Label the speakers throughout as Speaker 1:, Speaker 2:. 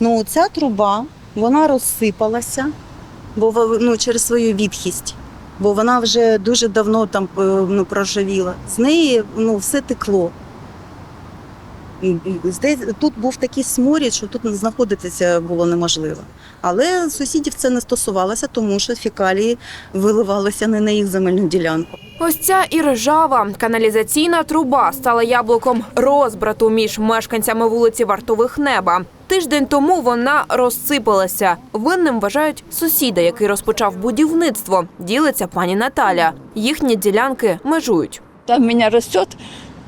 Speaker 1: Ну, ця труба вона розсипалася, бо ну, через свою відхість, бо вона вже дуже давно там е, ну, проржавіла. З неї ну, все текло. Тут був такий сморід, що тут знаходитися було неможливо. Але сусідів це не стосувалося, тому що фекалії виливалися не на їх земельну ділянку.
Speaker 2: Ось ця і ржава каналізаційна труба стала яблуком розбрату між мешканцями вулиці Вартових Неба. Тиждень тому вона розсипалася. Винним вважають сусіда, який розпочав будівництво. Ділиться пані Наталя. Їхні ділянки межують.
Speaker 3: Там у меня растет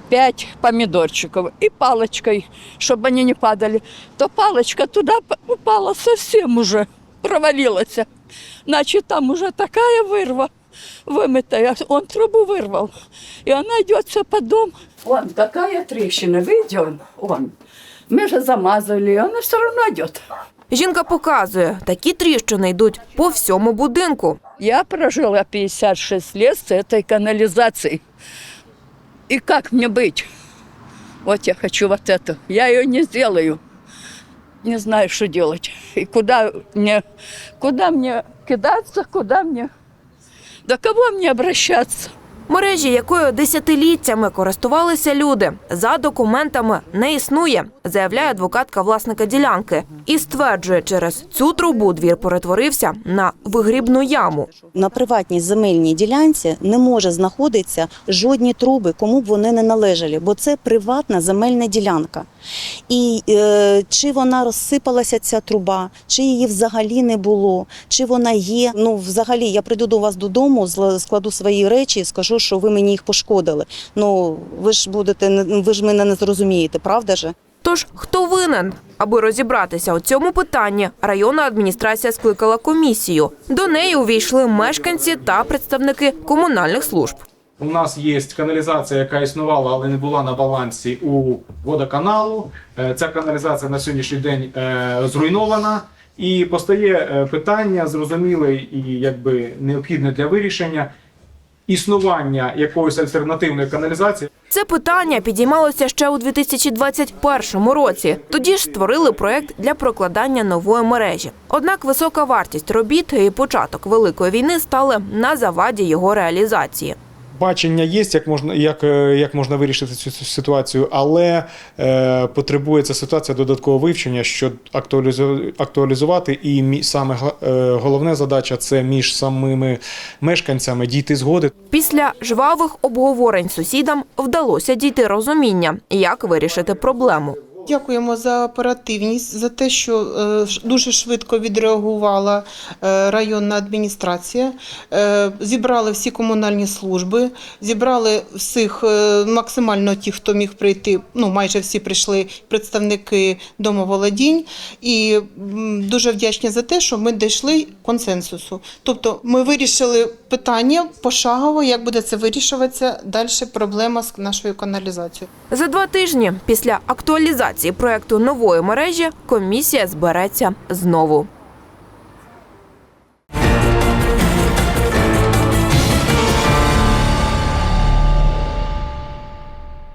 Speaker 3: пять помидорчиков и палочкой, чтобы они не падали. То палочка туда п- упала совсем уже, провалилась. Значит, там уже такая вырва вымытая, он трубу вырвал. И она идет все по дому. Вон такая трещина, видите, он, вон. Мы же замазали, и она все равно идет.
Speaker 2: Жінка показує, такі тріщини йдуть по всьому будинку.
Speaker 3: Я прожила 56 лет с этой канализацией. И как мне быть? Вот я хочу вот это. Я ее не сделаю. Не знаю, что делать. И куда мне, куда мне кидаться, куда мне, до кого мне обращаться?
Speaker 2: Мережі, якою десятиліттями користувалися люди, за документами не існує, заявляє адвокатка власника ділянки і стверджує, через цю трубу двір перетворився на вигрібну яму.
Speaker 1: На приватній земельній ділянці не може знаходитися жодні труби, кому б вони не належали, бо це приватна земельна ділянка. І е, чи вона розсипалася ця труба, чи її взагалі не було, чи вона є. Ну, взагалі, я прийду до вас додому, складу свої речі і скажу, що ви мені їх пошкодили. Ну ви ж будете ви ж мене не зрозумієте, правда же?
Speaker 2: Тож хто винен? Аби розібратися у цьому питанні, районна адміністрація скликала комісію. До неї увійшли мешканці та представники комунальних служб.
Speaker 4: У нас є каналізація, яка існувала, але не була на балансі у водоканалу. Е, Ця каналізація на сьогоднішній день е, зруйнована. І постає е, питання зрозуміле і якби необхідне для вирішення існування якоїсь альтернативної каналізації.
Speaker 2: Це питання підіймалося ще у 2021 році. Тоді ж створили проект для прокладання нової мережі. Однак висока вартість робіт і початок великої війни стали на заваді його реалізації.
Speaker 4: Бачення є, як можна, як, е, як можна вирішити цю ситуацію, але е, потребує ця ситуація додаткового вивчення, актуалізу- актуалізувати. І мі- саме е, головна задача це між самими мешканцями дійти згоди.
Speaker 2: Після жвавих обговорень сусідам вдалося дійти розуміння, як вирішити проблему.
Speaker 5: Дякуємо за оперативність, за те, що е, дуже швидко відреагувала е, районна адміністрація. Е, Зібрали всі комунальні служби, зібрали всіх максимально ті, хто міг прийти. Ну майже всі прийшли представники домоволодінь. І дуже вдячні за те, що ми дійшли консенсусу. Тобто, ми вирішили питання пошагово, як буде це вирішуватися далі. Проблема з нашою каналізацією.
Speaker 2: За два тижні після актуалізації проекту нової мережі комісія збереться знову.